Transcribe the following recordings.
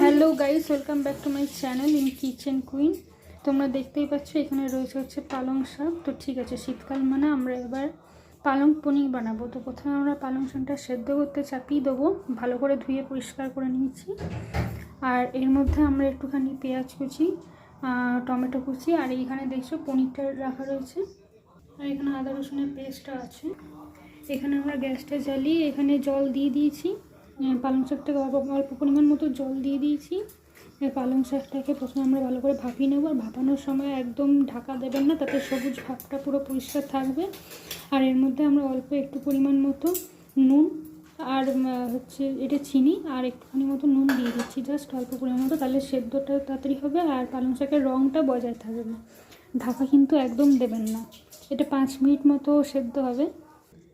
Hello guys welcome back to my channel in kitchen queen তোমরা দেখতেই পাচ্ছ, এখানে রয়েছে হচ্ছে পালং শাক। তো ঠিক আছে, শীতকাল মানে আমরা এবার পালং পনির বানাবো। তো প্রথমে আমরা পালং শাকটা সেদ্ধ করতে চাপিয়ে দেবো। ভালো করে ধুয়ে পরিষ্কার করে নিয়েছি। আর এর মধ্যে আমরা একটুখানি পেঁয়াজ কুচি টমেটো কুচি, আর এইখানে দেখছ পনিরটা রাখা রয়েছে। আর এখানে আদা রসুনের পেস্টটা আছে। এখানে আমরা গ্যাসটা জ্বালিয়ে এখানে জল দিয়ে দিয়েছি। পালং শাকটাকে অল্প অল্প পরিমাণ মতো জল দিয়ে দিয়েছি। পালং শাকটাকে প্রথমে আমরা ভালো করে ভাপিয়ে নেব। আর ভাপানোর সময় একদম ঢাকা দেবেন না, তাতে সবুজ ভাবটা পুরো পরিষ্কার থাকবে। আর এর মধ্যে আমরা অল্প একটু পরিমাণ মতো নুন আর হচ্ছে এটা চিনি আর একটুখানি মতো নুন দিয়ে দিচ্ছি। জাস্ট অল্প পরিমাণ মতো, তাহলে সেদ্ধটা তাড়াতাড়ি হবে আর পালং শাকের রঙটা বজায় থাকবে ঢাকা কিন্তু একদম দেবেন না। এটা পাঁচ মিনিট মতো সেদ্ধ হবে।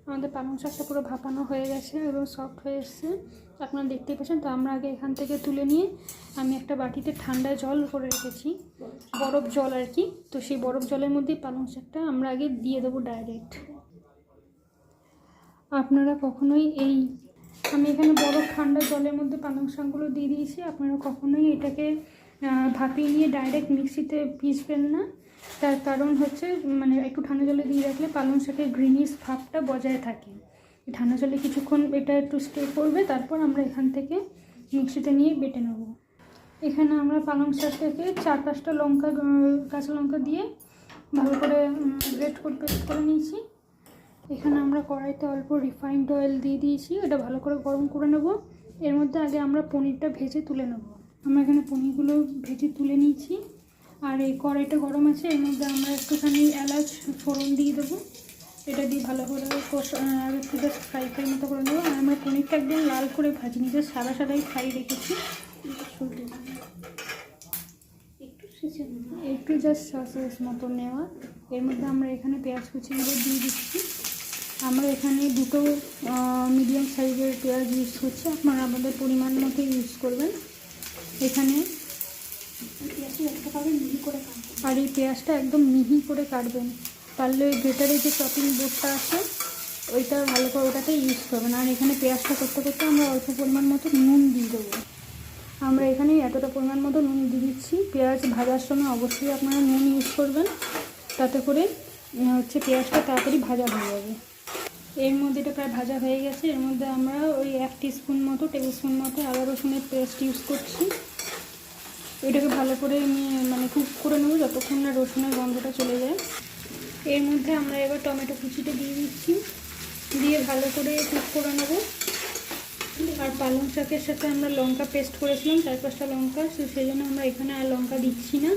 আমাদের পালং শাকটা পুরো ভাপানো হয়ে গেছে এবং সফট হয়ে এসছে। আপনারা দেখতেই পাচ্ছেন, তো আমরা আগে এখান থেকে তুলে নিয়ে আমি একটা বাটিতে ঠান্ডা জল করে রেখেছি, বরফ জল আর কি। তো সেই বরফ জলের মধ্যে পালং শাকটা আমরা আগে দিয়ে দেবো ডাইরেক্ট আপনারা কখনোই এই, আমি এখানে বরফ ঠান্ডা জলের মধ্যে পালং শাকগুলো দিয়ে দিয়েছি, আপনারা কখনোই এটাকে ভাপিয়ে নিয়ে ডাইরেক্ট মিক্সিতে পিসবেন না। তার কারণ হচ্ছে মানে একটু ঠান্ডা জলে দিয়ে রাখলে পালং শাকের গ্রিনিশ ভাবটা বজায় থাকে। ঠান্ডা জলে কিছুক্ষণ এটা একটু স্টে করবে, তারপর আমরা এখান থেকে মিক্সিতে নিয়ে বেটে নেব। এখানে আমরা পালং শাকটাকে চার পাঁচটা লঙ্কা কাঁচা লঙ্কা দিয়ে ভালো করে গ্রেট করে পেস্ট করে নিয়েছি। এখানে আমরা কড়াইতে অল্প রিফাইন্ড অয়েল দিয়ে দিয়েছি, এটা ভালো করে গরম করে নেব। এর মধ্যে আগে আমরা পনিরটা ভেজে তুলে নেব। আমরা এখানে পনিরগুলো ভেজে তুলে নিয়েছি। আর এই কড়াইটা গরম আছে এর মধ্যে আমরা একটুখানি এলাচ ফোড়ন দিয়ে দেবো। এটা দিয়ে ভালো করে আর একটু জাস্ট ফ্রাই ফ্রাই মতো করে নেব। আর আমরা পনিরটা একদম লাল করে ভাজি নিজে সাদা সাদাই ফ্রাই রেখেছি। একটু জাস্ট সসেস মতো নেওয়া। এর মধ্যে আমরা এখানে পেঁয়াজ কুচিগুলো দিয়ে দিচ্ছি। আমরা এখানে দুটো মিডিয়াম সাইজের পেঁয়াজ ইউজ করছি। আপনারা আমাদের পরিমাণ মতো ইউজ করবেন। এখানে আর এই পেঁয়াজটা একদম মিহি করে কাটবেন। পারলে ওই গ্রেটারে যে চপিং বোর্ডটা আছে, ওইটা ভালো করে ওটাতে ইউজ করবেন। আর এখানে পেঁয়াজটা করতে করতে আমরা অল্প পরিমাণ মতো নুন দিয়ে দেবো। আমরা এখানে এতটা পরিমাণ মতো নুন দিয়ে দিচ্ছি। পেঁয়াজ ভাজার সময় অবশ্যই আপনারা নুন ইউজ করবেন। তাতে করে হচ্ছে পেঁয়াজটা তাড়াতাড়ি ভাজা হয়ে যাবে। এর মধ্যে এটা প্রায় ভাজা হয়ে গেছে। এর মধ্যে আমরা ওই এক স্পুন মতো টেবিল স্পুন মতো আদা রসুনের পেস্ট ইউজ করছি। এটাকে ভালো করে নিয়ে মানে কুক করে নেব যতক্ষণ না রসুনের গন্ধটা চলে যায়। এর মধ্যে আমরা এবার টমেটো কুচিটা দিয়ে দিচ্ছি। দিয়ে ভালো করে কুক করে নেব। আর পালং শাকের সাথে আমরা লঙ্কা পেস্ট করেছিলাম চার পাঁচটা লঙ্কা, তো সেই জন্য আমরা এখানে আর লঙ্কা দিচ্ছি না।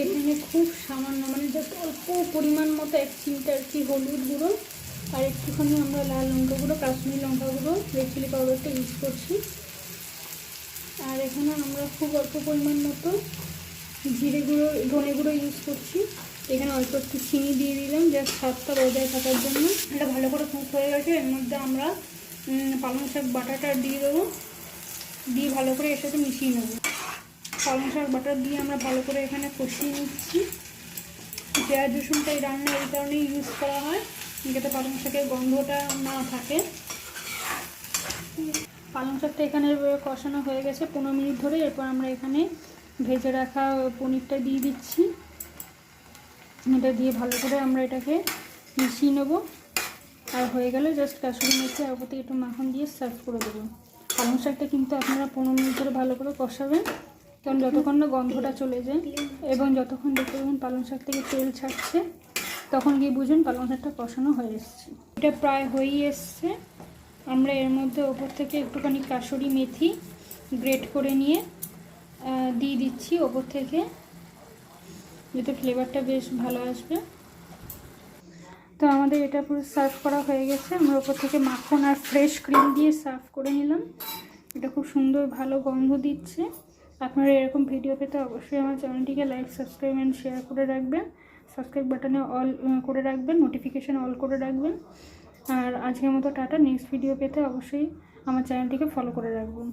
এখানে খুব সামান্য মানে জাস্ট অল্প পরিমাণ মতো এক চিমটা আর কি হলুদ গুঁড়ো, আর একটুখানি আমরা লাল লঙ্কা গুঁড়ো কাশ্মীরি লঙ্কা গুঁড়ো রেড চিলি পাউডারটা ইউজ করছি। এখানে আমরা খুব অল্প পরিমাণ মতো জিরে গুঁড়ো, ধনে গুঁড়ো ইউজ করছি। এখানে অল্প একটু চিনি দিয়ে দিলাম জাস্ট স্বাদটা বজায় থাকার জন্য। এটা ভালো করে কুক হয়ে গেছে, এর মধ্যে আমরা পালং শাক বাটাটা দিয়ে দেবো। দিয়ে ভালো করে এর সাথে মিশিয়ে নেব। পালং শাক বাটার দিয়ে আমরা ভালো করে এখানে কষিয়ে নিচ্ছি। পেঁয়াজ রসুনটা এই রান্না এই কারণেই ইউজ করা হয়, যাতে পালং শাকের গন্ধটা না থাকে। পালং শাকটা এখানে কষানো হয়ে গেছে পনেরো মিনিট ধরে। এরপর আমরা এখানে ভেজে রাখা পনিরটা দিয়ে দিচ্ছি। এটা দিয়ে ভালো করে আমরা এটাকে মিশিয়ে নেব। আর হয়ে গেলে জাস্ট কাসুরি মেথি আর ওপর একটু মাখন দিয়ে সার্ভ করে দেবো। পালং শাকটা কিন্তু আপনারা পনেরো মিনিট ধরে ভালো করে কষাবেন। কারণ যতক্ষণ না গন্ধটা চলে যায় এবং যতক্ষণ দেখতে পাবেন পালং শাক থেকে তেল ছাড়ছে, তখন গিয়ে বুঝুন পালং শাকটা কষানো হয়ে এসছে। এটা প্রায় হয়েই এসছে। আমরা এর মধ্যে ওপর থেকে একটুখানি কাসুরি মেথি গ্রেট করে নিয়ে দিয়ে দিচ্ছি ওপর থেকে। যাতে ফ্লেভারটা বেশ ভালো আসবে। তো আমাদের এটা পুরো সার্ভ করা হয়ে গেছে। আমরা ওপর থেকে মাখন আর ফ্রেশ ক্রিম দিয়ে সার্ভ করে নিলাম। এটা খুব সুন্দর, ভালো গন্ধ দিচ্ছে। আপনারা এরকম ভিডিও পেতে অবশ্যই আমার চ্যানেলটিকে লাইক, সাবস্ক্রাইব অ্যান্ড শেয়ার করে রাখবেন। সাবস্ক্রাইব বাটনে অল করে রাখবেন, নোটিফিকেশান অল করে রাখবেন। আর আজকের মতো টাটা নেক্সট ভিডিও পেতে অবশ্যই আমার চ্যানেলটিকে ফলো করে রাখবেন।